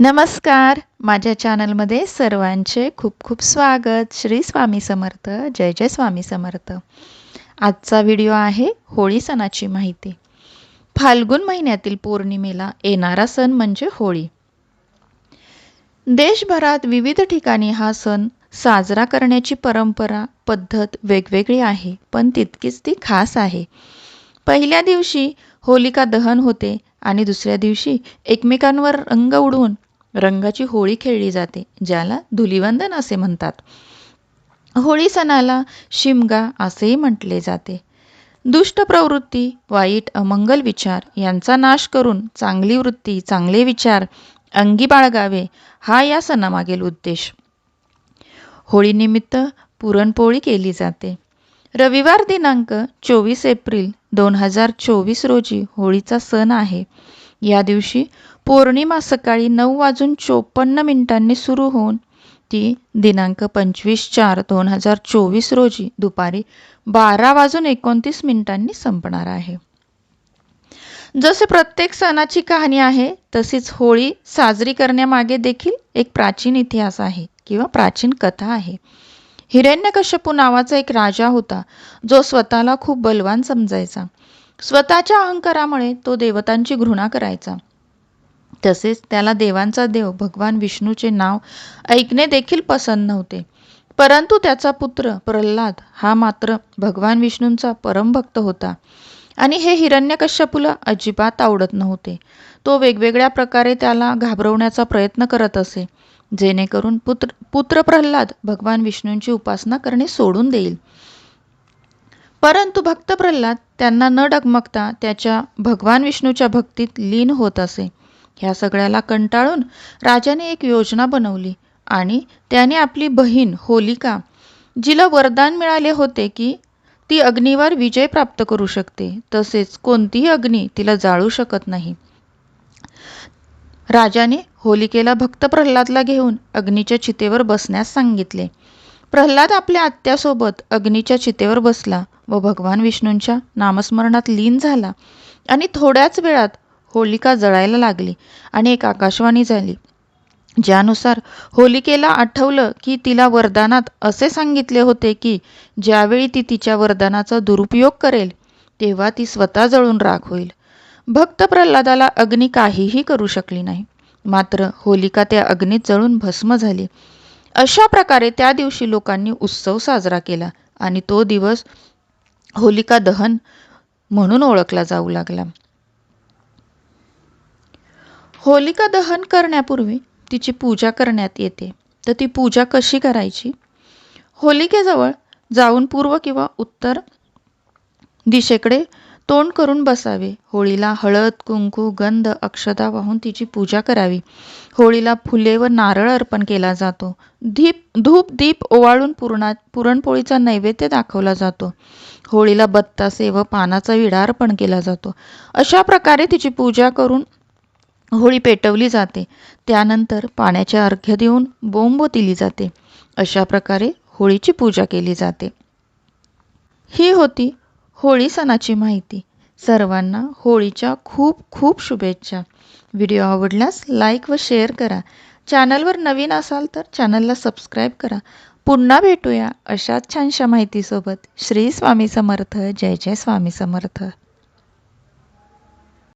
नमस्कार. माझ्या चॅनलमध्ये सर्वांचे खूप खूप स्वागत. श्री स्वामी समर्थ. जय जय स्वामी समर्थ. आजचा व्हिडिओ आहे होळी सणाची माहिती. फाल्गुन महिन्यातील पौर्णिमेला येणारा सण म्हणजे होळी. देशभरात विविध ठिकाणी हा सण साजरा करण्याची परंपरा पद्धत वेगवेगळी आहे पण तितकीच ती खास आहे. पहिल्या दिवशी होलिका दहन होते आणि दुसऱ्या दिवशी एकमेकांवर रंग उडवून रंगाची होळी खेळली जाते ज्याला धुलिवंदन असे म्हणतात. होळी सणाला शिमगा असेही म्हटले जाते. दुष्ट प्रवृत्ती वाईट अमंगल विचार यांचा नाश करून चांगली वृत्ती चांगले विचार अंगी बाळगावे हा या सणामागील उद्देश. होळीनिमित्त पुरणपोळी केली जाते. रविवार दिनांक चोवीस एप्रिल दोन हजार चोवीस रोजी होळीचा सण आहे. या दिवशी पौर्णिमा सकाळी नऊ वाजून चोपन्न मिनिटांनी सुरू होऊन ती दिनांक पंचवीस चार दोन हजार चोवीस रोजी दुपारी बारा वाजून एकोणतीस मिनिटांनी संपणार आहे. जसे प्रत्येक सणाची कहाणी आहे तशीच होळी साजरी करण्यामागे देखील एक प्राचीन इतिहास आहे किंवा प्राचीन कथा आहे. हिरण्यकश्यपू नावाचा एक राजा होता जो स्वतःला खूप बलवान समजायचा. स्वतःच्या अहंकारामुळे तो देवतांची घृणा करायचा. तसेच त्याला देवांचा देव भगवान विष्णूचे नाव ऐकणे देखील पसंत नव्हते. परंतु त्याचा पुत्र प्रल्हाद हा मात्र भगवान विष्णूंचा परमभक्त होता आणि हे हिरण्यकश्यपूला अजिबात आवडत नव्हते. तो वेगवेगळ्या प्रकारे त्याला घाबरवण्याचा प्रयत्न करत असे जेणेकरून पुत्र पुत्र प्रल्हाद भगवान विष्णूंची उपासना करणे सोडून देईल. परंतु भक्त प्रल्हाद त्यांना न डगमगता त्याच्या भगवान विष्णूच्या भक्तीत लीन होत असे. ह्या सगळ्याला कंटाळून राजाने एक योजना बनवली आणि त्याने आपली बहीण होलिका जिला वरदान मिळाले होते की ती अग्नीवर विजय प्राप्त करू शकते. तसेच कोणतीही अग्नी तिला जाळू शकत नाही. राजाने होलिकेला भक्त प्रल्हादला घेऊन अग्नीच्या चितेवर बसण्यास सांगितले. प्रल्हाद आपल्या आत्यासोबत अग्नीच्या चितेवर बसला व भगवान विष्णूंच्या नामस्मरणात लीन झाला आणि थोड्याच वेळात होलिका जळायला लागली आणि एक आकाशवाणी झाली. ज्यानुसार होलिकेला आठवलं की तिला वरदानात असे सांगितले होते की ज्यावेळी ती तिच्या वरदानाचा दुरुपयोग करेल तेव्हा ती स्वतः जळून राख होईल. भक्त प्रल्हादाला अग्नी काहीही करू शकली नाही. मात्र होलिका त्या अग्नीत जळून भस्म झाली. अशा प्रकारे त्या दिवशी लोकांनी उत्सव साजरा केला आणि तो दिवस होलिका दहन म्हणून ओळखला जाऊ लागला. होलिका दहन करण्यापूर्वी तिची पूजा करण्यात येते. तर ती पूजा कशी करायची? होलिकेजवळ जाऊन पूर्व किंवा उत्तर दिशेकडे तोंड करून बसावे. होळीला हळद कुंकू गंध अक्षदा वाहून तिची पूजा करावी. होळीला फुले व नारळ अर्पण केला जातो. धीप धूप दीप ओवाळून पुरणा पुरणपोळीचा नैवेद्य दाखवला जातो. होळीला बत्तासे व पानाचा विडा अर्पण केला जातो. अशा प्रकारे तिची पूजा करून होळी पेटवली जाते. त्यानंतर पाण्याचे अर्घ्य देऊन बोंब दिली जाते. अशा प्रकारे होळीची पूजा केली जाते. ही होती होळी सणाची माहिती. सर्वांना होळीच्या खूप खूप शुभेच्छा. व्हिडिओ आवडल्यास लाईक व शेअर करा. चॅनलवर नवीन असाल तर चॅनलला सबस्क्राईब करा. पुन्हा भेटूया अशाच छानशा माहितीसोबत. श्री स्वामी समर्थ. जय जय स्वामी समर्थ.